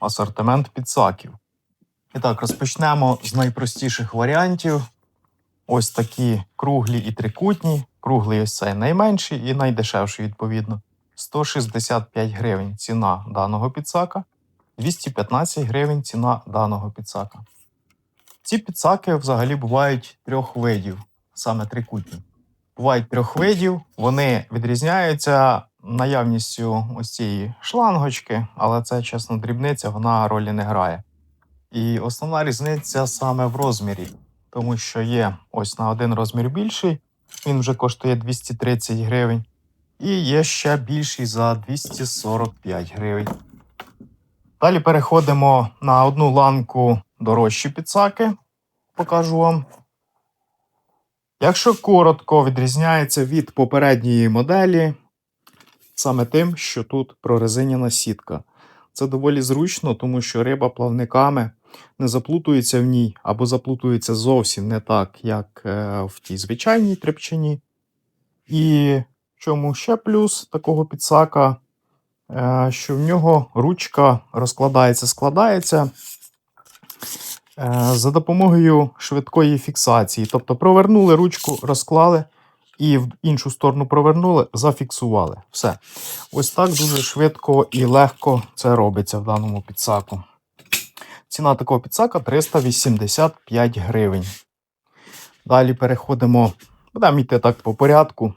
асортимент підсаків. І так, розпочнемо з найпростіших варіантів. Ось такі круглі і трикутні. Круглий ось цей найменший і найдешевший, відповідно. 165 гривень ціна даного підсака, 215 гривень ціна даного підсака. Ці підсаки взагалі бувають трьох видів, саме трикутні. Бувають трьох видів, вони відрізняються наявністю ось цієї шлангочки, але це чесно дрібниця, вона ролі не грає. І основна різниця саме в розмірі, тому що є ось на один розмір більший, він вже коштує 230 гривень, і є ще більший за 245 гривень. Далі переходимо на одну ланку дорожчі підсаки. Покажу вам. Якщо коротко відрізняється від попередньої моделі, саме тим, що тут прорезиняна сітка. Це доволі зручно, тому що риба плавниками не заплутується в ній або заплутується зовсім не так, як е, в тій звичайній трепчині. І в чому ще плюс такого підсака, е, що в нього ручка розкладається, складається е, за допомогою швидкої фіксації. Тобто провернули ручку, розклали і в іншу сторону провернули, зафіксували. Все. Ось так дуже швидко і легко це робиться в даному підсаку. Ціна такого підсака 385 гривень. Далі переходимо, будемо йти так по порядку.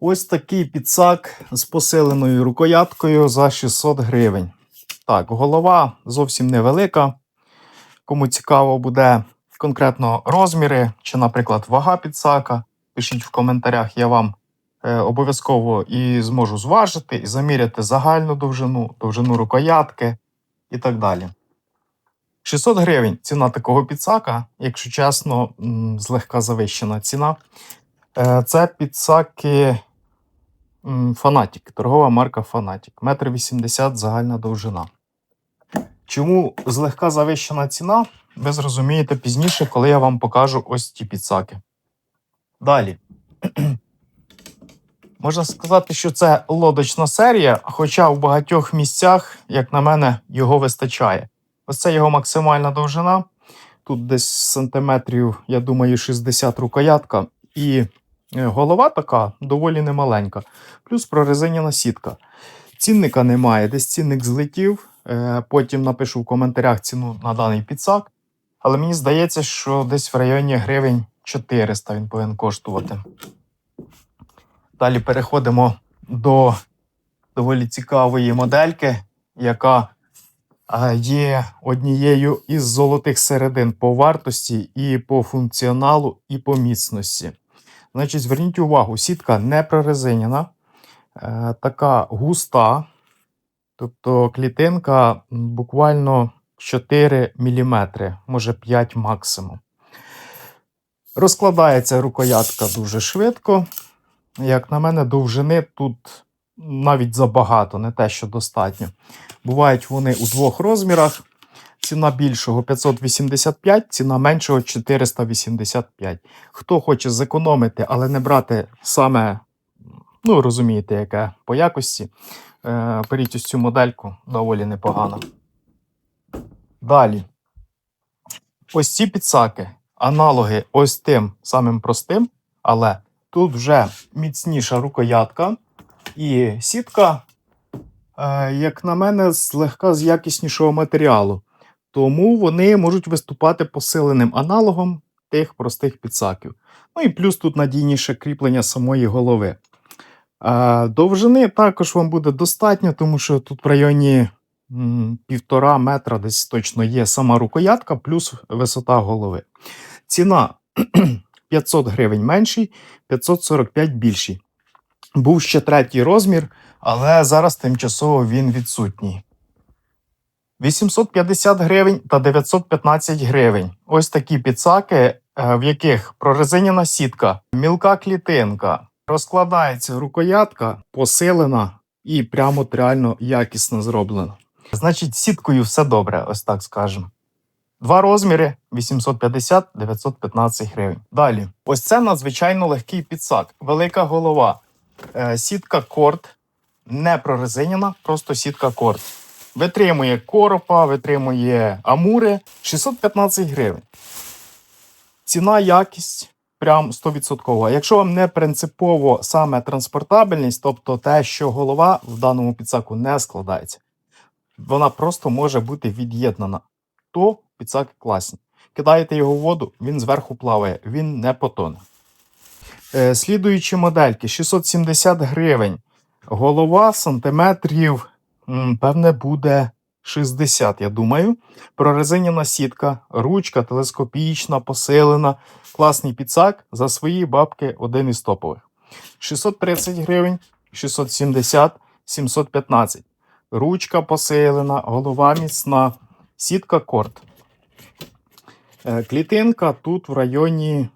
Ось такий підсак з посиленою рукояткою за 600 гривень. Так, голова зовсім невелика. Кому цікаво буде конкретно розміри, чи, наприклад, вага підсака, пишіть в коментарях, я вам е, обов'язково і зможу зважити, і заміряти загальну довжину, довжину рукоятки і так далі. 600 гривень ціна такого підсака, якщо чесно, злегка завищена ціна. Е, Це підсаки Фанатік, торгова марка Фанатік. 1,80 м загальна довжина. Чому злегка завищена ціна? Ви зрозумієте пізніше, коли я вам покажу ось ті підсаки. Далі. Можна сказати, що це лодочна серія, хоча в багатьох місцях, як на мене, його вистачає. Ось це його максимальна довжина. Тут десь сантиметрів, я думаю, 60 рукоятка. І е, голова така доволі немаленька. Плюс прорезиняна сітка. Цінника немає, десь цінник злетів. Е, Потім напишу в коментарях ціну на даний підсак. Але мені здається, що десь в районі гривень 400 він повинен коштувати. Далі переходимо до доволі цікавої модельки, яка є однією із золотих середин по вартості і по функціоналу, і по міцності. Значить, зверніть увагу, сітка не прорезиняна, е, така густа, тобто клітинка буквально 4 мм, може 5 максимум. Розкладається рукоятка дуже швидко. Як на мене, довжини тут навіть забагато, не те, що достатньо. Бувають вони у двох розмірах. Ціна більшого 585, ціна меншого 485. Хто хоче зекономити, але не брати саме, ну розумієте, яке по якості, е, беріть ось цю модельку, доволі непогано. Далі. Ось ці підсаки, аналоги ось тим самим простим, але тут вже міцніша рукоятка і сітка, е, як на мене, злегка з якіснішого матеріалу. Тому вони можуть виступати посиленим аналогом тих простих підсаків. Ну і плюс тут надійніше кріплення самої голови. Е, довжини також вам буде достатньо, тому що тут в районі півтора метра десь точно є сама рукоятка, плюс висота голови. Ціна 500 гривень менший, 545 більший. Був ще третій розмір, але зараз тимчасово він відсутній. 850 гривень та 915 гривень. Ось такі підсаки, е, в яких прорезиняна сітка, мілка клітинка, розкладається рукоятка, посилена і прямо реально якісно зроблена. Значить, сіткою все добре, ось так скажемо. Два розміри 850-915 гривень. Далі, ось це надзвичайно легкий підсак, велика голова, Е, сітка корд, не прорезиняна, просто сітка корд. Витримує коропа, витримує амури 615 гривень. Ціна, якість прям 100%. Якщо вам не принципово саме транспортабельність, тобто те, що голова в даному підсаку не складається, вона просто може бути від'єднана, то підсаки класні. Кидаєте його в воду, він зверху плаває, він не потоне. Е, слідуючі модельки 670 гривень. Голова сантиметрів, певне, буде 60, я думаю. Прорезиняна сітка, ручка телескопічна, посилена. Класний підсак за свої бабки один із топових. 630 гривень, 670, 715. Ручка посилена, голова міцна, сітка корт. Е, Клітинка тут в районі,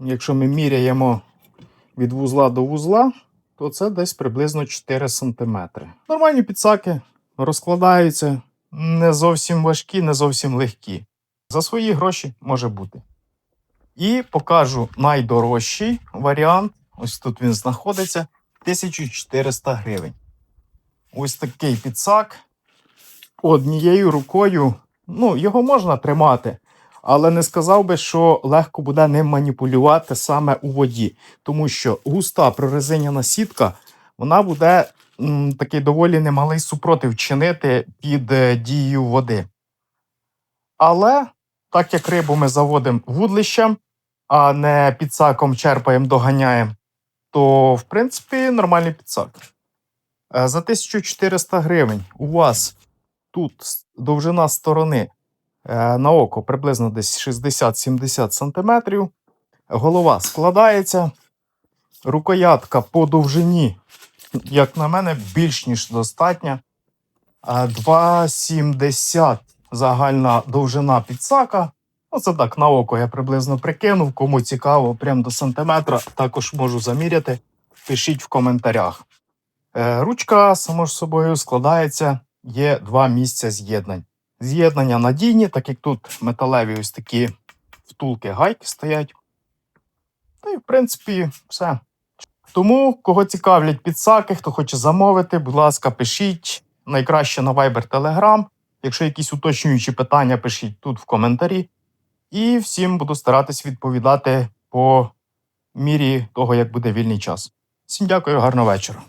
якщо ми міряємо від вузла до вузла, то це десь приблизно 4 см. Нормальні підсаки розкладаються, не зовсім важкі, не зовсім легкі. За свої гроші може бути. І покажу найдорожчий варіант. Ось тут він знаходиться 1400 гривень. Ось такий підсак. Однією рукою, ну, його можна тримати, але не сказав би, що легко буде ним маніпулювати саме у воді, тому що густа прорезиняна сітка, вона буде м, такий доволі немалий супротив чинити під е, дією води. Але так як рибу ми заводимо вудлищем, а не підсаком черпаємо, доганяємо, то в принципі нормальний підсак. Е, За 1400 гривень у вас тут довжина сторони е, на око приблизно десь 60-70 см. Голова складається. Рукоятка по довжині, як на мене, більш ніж достатня. 2,70 загальна довжина підсака. Ну, це так, на око я приблизно прикинув. Кому цікаво, прям до сантиметра, також можу заміряти. Пишіть в коментарях. Е, Ручка, само ж собою, складається, є два місця з'єднань. З'єднання надійні, так як тут металеві ось такі втулки гайки стоять. Та й, в принципі, все. Тому, кого цікавлять підсаки, хто хоче замовити, будь ласка, пишіть. Найкраще на Viber Telegram. Якщо якісь уточнюючі питання, пишіть тут в коментарі. І всім буду старатись відповідати по мірі того, як буде вільний час. Всім дякую, гарного вечора.